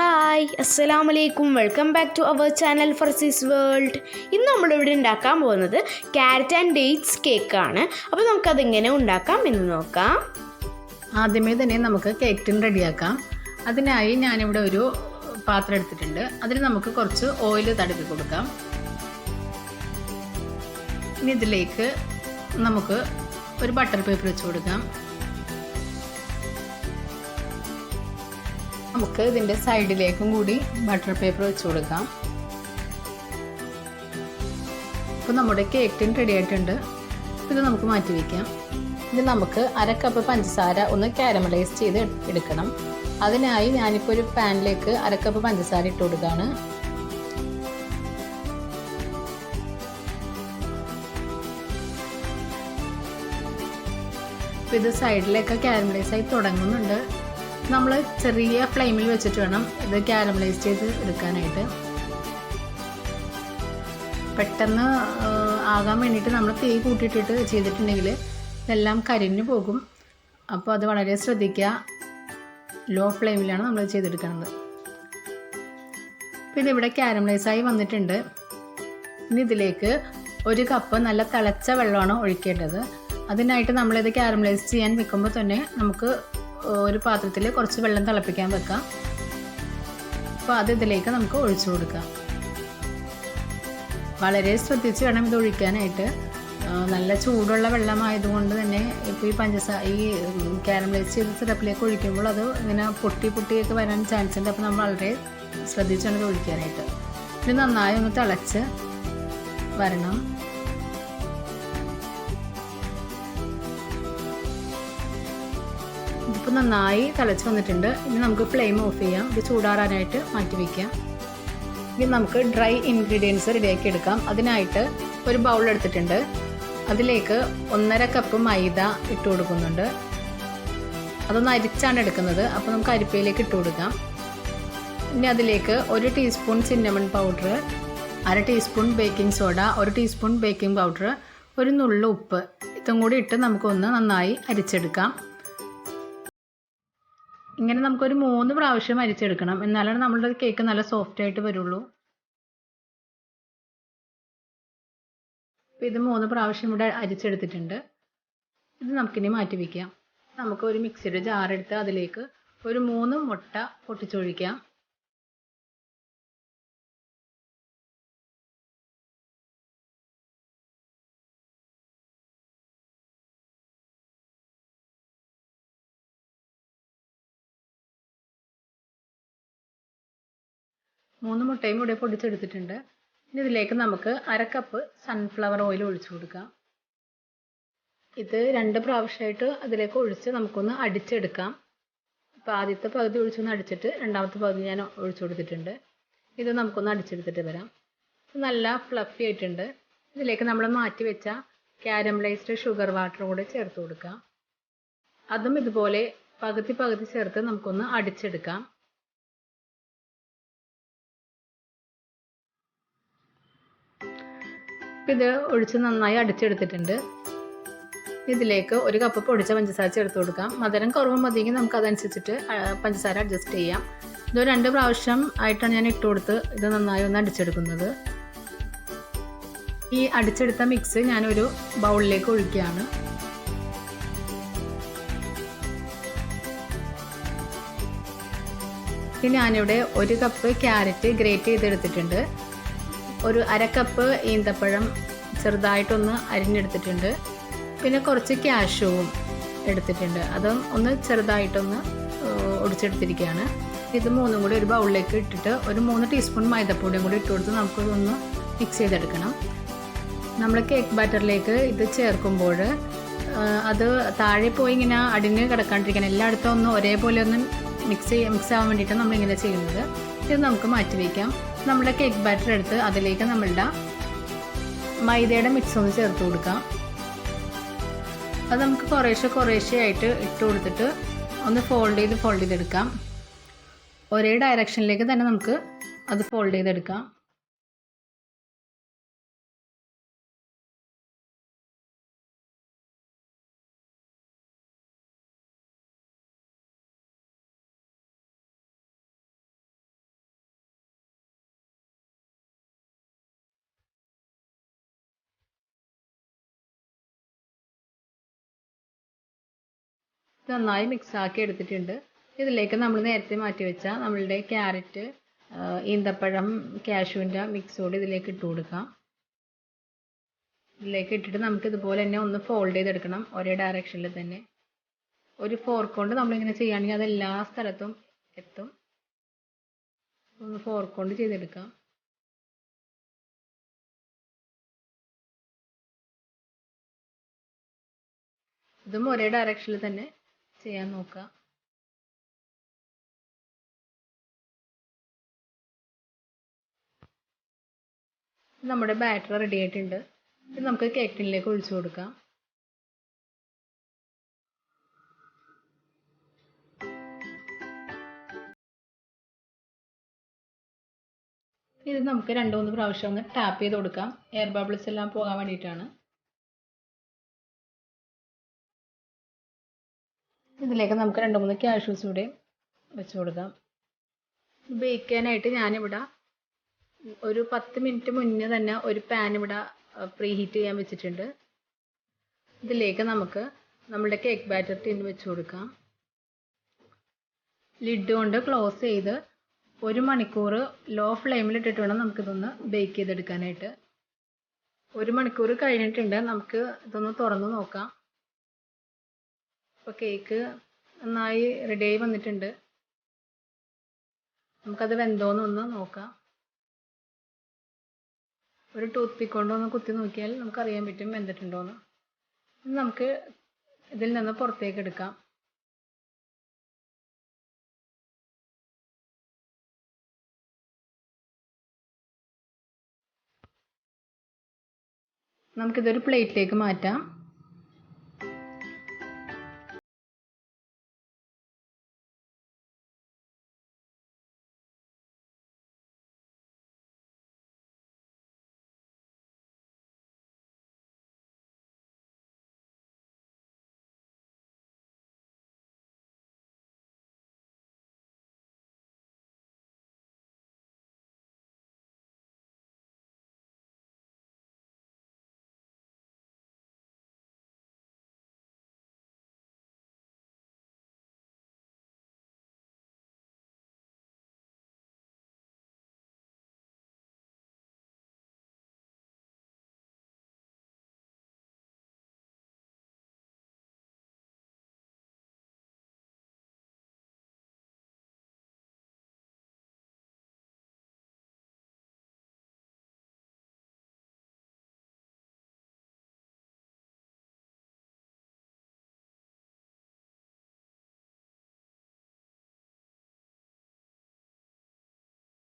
Hi അസ്സലാം വലൈക്കും welcome back to our channel ഫർസീസ് world ഇന്ന് നമ്മളിവിടെ ഉണ്ടാക്കാൻ പോകുന്നത് ക്യാരറ്റ് ആൻഡ് ഡേറ്റ്സ് കേക്കാണ് അപ്പോൾ നമുക്കതെങ്ങനെ ഉണ്ടാക്കാം എന്ന് നോക്കാം. ആദ്യമേ തന്നെ നമുക്ക് കേക്ക് ടിൻ റെഡിയാക്കാം. അതിനായി ഞാനിവിടെ ഒരു പാത്രം എടുത്തിട്ടുണ്ട്. അതിൽ നമുക്ക് കുറച്ച് ഓയിൽ തടവി കൊടുക്കാം. ഇനി ഇതിലേക്ക് നമുക്ക് ഒരു ബട്ടർ പേപ്പർ വെച്ച് കൊടുക്കാം. നമുക്ക് ഇതിന്റെ സൈഡിലേക്കും കൂടി ബട്ടർ പേപ്പർ വെച്ച് കൊടുക്കാം. അപ്പോൾ നമ്മുടെ കേക്ക് ടിൻ റെഡി ആയിട്ടുണ്ട്. ഇത് നമുക്ക് മാറ്റി വയ്ക്കാം ഇത് നമുക്ക് അര കപ്പ് പഞ്ചസാര ഒന്ന് കാരമലൈസ് ചെയ്ത് എടുക്കണം. അതിനായി ഞാനിപ്പോൾ ഒരു പാനിലേക്ക് അര കപ്പ് പഞ്ചസാര ഇട്ട് കൊടുക്കുകയാണ് ഇത് സൈഡിലൊക്കെ കാരമലൈസ് ആയി തുടങ്ങുന്നുണ്ട്. നമ്മൾ ചെറിയ ഫ്ലെയിമിൽ വെച്ചിട്ട് വേണം ഇത് കാരമലൈസ് ചെയ്ത് എടുക്കാനായിട്ട്. പെട്ടെന്ന് ആകാൻ വേണ്ടിയിട്ട് നമ്മൾ തീ കൂട്ടിയിട്ടിട്ട് ചെയ്തിട്ടുണ്ടെങ്കിൽ ഇതെല്ലാം കരിഞ്ഞു പോകും. അപ്പോൾ അത് വളരെ ശ്രദ്ധിക്കുക. ലോ ഫ്ലെയിമിലാണ് നമ്മൾ ചെയ്തെടുക്കുന്നത് അപ്പോൾ ഇതിവിടെ കാരമലൈസായി വന്നിട്ടുണ്ട്. ഇനി ഇതിലേക്ക് ഒരു കപ്പ് നല്ല തിളച്ച വെള്ളമാണ് ഒഴിക്കേണ്ടത്. അതിനായിട്ട് നമ്മളിത് കാരമലൈസ് ചെയ്യാൻ വെക്കുമ്പോൾ തന്നെ നമുക്ക് ഒരു പാത്രത്തിൽ കുറച്ച് വെള്ളം തിളപ്പിക്കാൻ വെക്കാം അപ്പോൾ അത് ഇതിലേക്ക് നമുക്ക് ഒഴിച്ചു കൊടുക്കാം. വളരെ ശ്രദ്ധിച്ച് വേണം ഇത് ഒഴിക്കാനായിട്ട്. നല്ല ചൂടുള്ള വെള്ളമായതുകൊണ്ട് തന്നെ ഇപ്പോൾ ഈ പഞ്ചസാര ഈ കാരമലൈസ് ചെയ്ത സിറപ്പിലേക്ക് ഒഴിക്കുമ്പോൾ അത് ഇങ്ങനെ പൊട്ടി പൊട്ടിയൊക്കെ വരാൻ ചാൻസ് ഉണ്ട്. അപ്പോൾ നമ്മൾ വളരെ ശ്രദ്ധിച്ചാണ് ഇത് ഒഴിക്കാനായിട്ട്. ഇത് നന്നായി ഒന്ന് തിളച്ച് വരണം. ഇതിപ്പോൾ നന്നായി തിളച്ച് വന്നിട്ടുണ്ട്. ഇനി നമുക്ക് ഫ്ലെയിം ഓഫ് ചെയ്യാം. ഇത് ചൂടാറാനായിട്ട് മാറ്റി വയ്ക്കാം ഇനി നമുക്ക് ഡ്രൈ ഇൻഗ്രീഡിയൻസ് റെഡിയാക്കി എടുക്കാം. അതിനായിട്ട് ഒരു ബൗൾ എടുത്തിട്ടുണ്ട്. അതിലേക്ക് ഒന്നര കപ്പ് മൈദ ഇട്ട് കൊടുക്കുന്നുണ്ട്. അതൊന്ന് അരിച്ചാണ് എടുക്കുന്നത്. അപ്പോൾ നമുക്ക് അരിപ്പയിലേക്ക് ഇട്ട് കൊടുക്കാം. ഇനി അതിലേക്ക് ഒരു ടീസ്പൂൺ സിന്നമൺ പൗഡർ അര ടീസ്പൂൺ ബേക്കിംഗ് സോഡ ഒരു ടീസ്പൂൺ ബേക്കിംഗ് പൗഡർ ഒരു നുള്ള ഉപ്പ്. ഇതും കൂടി ഇട്ട് നമുക്കൊന്ന് നന്നായി അരിച്ചെടുക്കാം. ഇങ്ങനെ നമുക്കൊരു മൂന്ന് പ്രാവശ്യം അരിച്ചെടുക്കണം. എന്നാലാണ് നമ്മളുടെ കേക്ക് നല്ല സോഫ്റ്റ് ആയിട്ട് വരുള്ളൂ. ഇത് മൂന്ന് പ്രാവശ്യം ഇവിടെ അരിച്ചെടുത്തിട്ടുണ്ട്. ഇത് നമുക്കിനി മാറ്റി വയ്ക്കാം നമുക്ക് ഒരു മിക്സിയുടെ ജാറെടുത്ത് അതിലേക്ക് ഒരു മൂന്ന് മുട്ട പൊട്ടിച്ചൊഴിക്കാം. മൂന്ന് മുട്ടയും കൂടെ പൊടിച്ചെടുത്തിട്ടുണ്ട്. ഇനി ഇതിലേക്ക് നമുക്ക് അര കപ്പ് സൺഫ്ലവർ ഓയിൽ ഒഴിച്ചു കൊടുക്കാം. ഇത് രണ്ട് പ്രാവശ്യമായിട്ട് അതിലേക്ക് ഒഴിച്ച് നമുക്കൊന്ന് അടിച്ചെടുക്കാം. അപ്പോൾ ആദ്യത്തെ പകുതി ഒഴിച്ചൊന്ന് അടിച്ചിട്ട് രണ്ടാമത്തെ പകുതി ഞാൻ ഒഴിച്ചു കൊടുത്തിട്ടുണ്ട്. ഇത് നമുക്കൊന്ന് അടിച്ചെടുത്തിട്ട് വരാം. നല്ല ഫ്ലഫി ആയിട്ടുണ്ട്. ഇതിലേക്ക് നമ്മൾ മാറ്റി വെച്ച ക്യാരമലൈസ്ഡ് ഷുഗർ വാട്ടർ കൂടെ ചേർത്ത് കൊടുക്കാം. അതും ഇതുപോലെ പകുതി പകുതി ചേർത്ത് നമുക്കൊന്ന് അടിച്ചെടുക്കാം. ഇത് ഒഴിച്ച് നന്നായി അടിച്ചെടുത്തിട്ടുണ്ട്. ഇതിലേക്ക് ഒരു കപ്പ് പൊടിച്ച പഞ്ചസാര ചേർത്ത് കൊടുക്കാം. മധുരം കുറവ് മതിയെങ്കിൽ നമുക്ക് അതനുസരിച്ചിട്ട് പഞ്ചസാര അഡ്ജസ്റ്റ് ചെയ്യാം. ഇത് രണ്ട് പ്രാവശ്യം ആയിട്ടാണ് ഞാൻ ഇട്ട് കൊടുത്ത് ഇത് നന്നായി ഒന്ന് അടിച്ചെടുക്കുന്നത്. ഈ അടിച്ചെടുത്ത മിക്സ് ഞാനൊരു ബൗളിലേക്ക് ഒഴിക്കുകയാണ്. ഞാനിവിടെ ഒരു കപ്പ് ക്യാരറ്റ് ഗ്രേറ്റ് ചെയ്തെടുത്തിട്ടുണ്ട്. ഒരു അരക്കപ്പ് കപ്പ് ഈന്തപ്പഴം ചെറുതായിട്ടൊന്ന് അരിഞ്ഞെടുത്തിട്ടുണ്ട്. പിന്നെ കുറച്ച് ക്യാഷുവും എടുത്തിട്ടുണ്ട്. അതും ഒന്ന് ചെറുതായിട്ടൊന്ന് ഒടിച്ചെടുത്തിരിക്കുകയാണ്. ഇത് മൂന്നും കൂടി ഒരു ബൗളിലേക്ക് ഇട്ടിട്ട് ഒരു മൂന്ന് ടീസ്പൂൺ മൈദപ്പൊടിയും കൂടി ഇട്ട് കൊടുത്ത് നമുക്കൊന്ന് മിക്സ് ചെയ്തെടുക്കണം. നമ്മൾ കേക്ക് ബാറ്ററിലേക്ക് ഇത് ചേർക്കുമ്പോൾ അത് താഴെ പോയി ഇങ്ങനെ അടിഞ്ഞ് കിടക്കാണ്ടിരിക്കണം എല്ലായിടത്തും ഒന്ന് ഒരേപോലെ ഒന്ന് മിക്സ് ചെയ്യാൻ മിക്സ് ആവാൻ വേണ്ടിയിട്ടാണ് നമ്മളിങ്ങനെ ചെയ്യുന്നത്. ഇത് നമുക്ക് മാറ്റി വയ്ക്കാം നമ്മുടെ കേക്ക് ബാറ്റർ എടുത്ത് അതിലേക്ക് നമ്മളുടെ മൈദയുടെ മിക്സ് ഒന്ന് ചേർത്ത് കൊടുക്കാം. അത് നമുക്ക് കുറേശ്ശെ കുറേശ്ശെ ആയിട്ട് ഇട്ട് കൊടുത്തിട്ട് ഒന്ന് ഫോൾഡ് ചെയ്ത് ഫോൾഡ് ചെയ്തെടുക്കാം. ഒരേ ഡയറക്ഷനിലേക്ക് തന്നെ നമുക്ക് അത് ഫോൾഡ് ചെയ്തെടുക്കാം. നന്നായി മിക്സ് ആക്കി എടുത്തിട്ടുണ്ട്. ഇതിലേക്ക് നമ്മൾ നേരത്തെ മാറ്റി വെച്ച നമ്മളുടെ ക്യാരറ്റ് ഈന്തപ്പഴം കാഷ്യൂവിന്റെ കൂടി ഇതിലേക്ക് ഇട്ട് കൊടുക്കാം. ഇതിലേക്ക് ഇട്ടിട്ട് നമുക്ക് ഇതുപോലെ തന്നെ ഒന്ന് ഫോൾഡ് ചെയ്തെടുക്കണം ഒരേ ഡയറക്ഷനിൽ തന്നെ. ഒരു ഫോർക്ക് കൊണ്ട് നമ്മളിങ്ങനെ ചെയ്യുകയാണെങ്കിൽ അത് എല്ലാ സ്ഥലത്തും എത്തും. ഒന്ന് ഫോർക്ക് കൊണ്ട് ചെയ്തെടുക്കാം. ഇതും ഒരേ ഡയറക്ഷനിൽ തന്നെ ചെയ്യാൻ നോക്കുക. നമ്മുടെ ബാറ്റർ റെഡി ആയിട്ടുണ്ട്. ഇത് നമുക്ക് കേക്ക് ടിന്നിലേക്ക് ഒഴിച്ചു കൊടുക്കാം. ഇത് നമുക്ക് രണ്ട് മൂന്ന് പ്രാവശ്യം ഒന്ന് ടാപ്പ് ചെയ്ത് കൊടുക്കാം. എയർ ബബിൾസ് എല്ലാം പോകാൻ വേണ്ടിയിട്ടാണ്. ഇതിലേക്ക് നമുക്ക് രണ്ട് മൂന്ന് ക്യാഷ്യൂസ് കൂടെ വെച്ച് കൊടുക്കാം. ബേക്ക് ചെയ്യാനായിട്ട് ഞാനിവിടെ ഒരു പത്ത് മിനിറ്റ് മുന്നേ തന്നെ ഒരു പാൻ ഇവിടെ പ്രീ ഹീറ്റ് ചെയ്യാൻ വെച്ചിട്ടുണ്ട്. ഇതിലേക്ക് നമുക്ക് നമ്മുടെ കേക്ക് ബാറ്റർ ടിൻ വെച്ച് കൊടുക്കാം. ലിഡ് കൊണ്ട് ക്ലോസ് ചെയ്ത് ഒരു മണിക്കൂർ ലോ ഫ്ലെയിമിൽ ഇട്ടിട്ട് വേണം നമുക്കിതൊന്ന് ബേക്ക് ചെയ്തെടുക്കാനായിട്ട്. ഒരു മണിക്കൂർ കഴിഞ്ഞിട്ടുണ്ട് നമുക്ക് ഇതൊന്ന് തുറന്ന് നോക്കാം. ഇപ്പോൾ കേക്ക് നന്നായി റെഡിയായി വന്നിട്ടുണ്ട്. നമുക്കത് വെന്തോന്നൊന്ന് നോക്കാം. ഒരു ടൂത്ത് പിക്ക് കൊണ്ട് ഒന്ന് കുത്തി നോക്കിയാൽ നമുക്കറിയാൻ പറ്റും വെന്തിട്ടുണ്ടോയെന്ന് നമുക്ക് ഇതിൽ നിന്ന് പുറത്തേക്ക് എടുക്കാം. നമുക്കിതൊരു പ്ലേറ്റിലേക്ക് മാറ്റാം.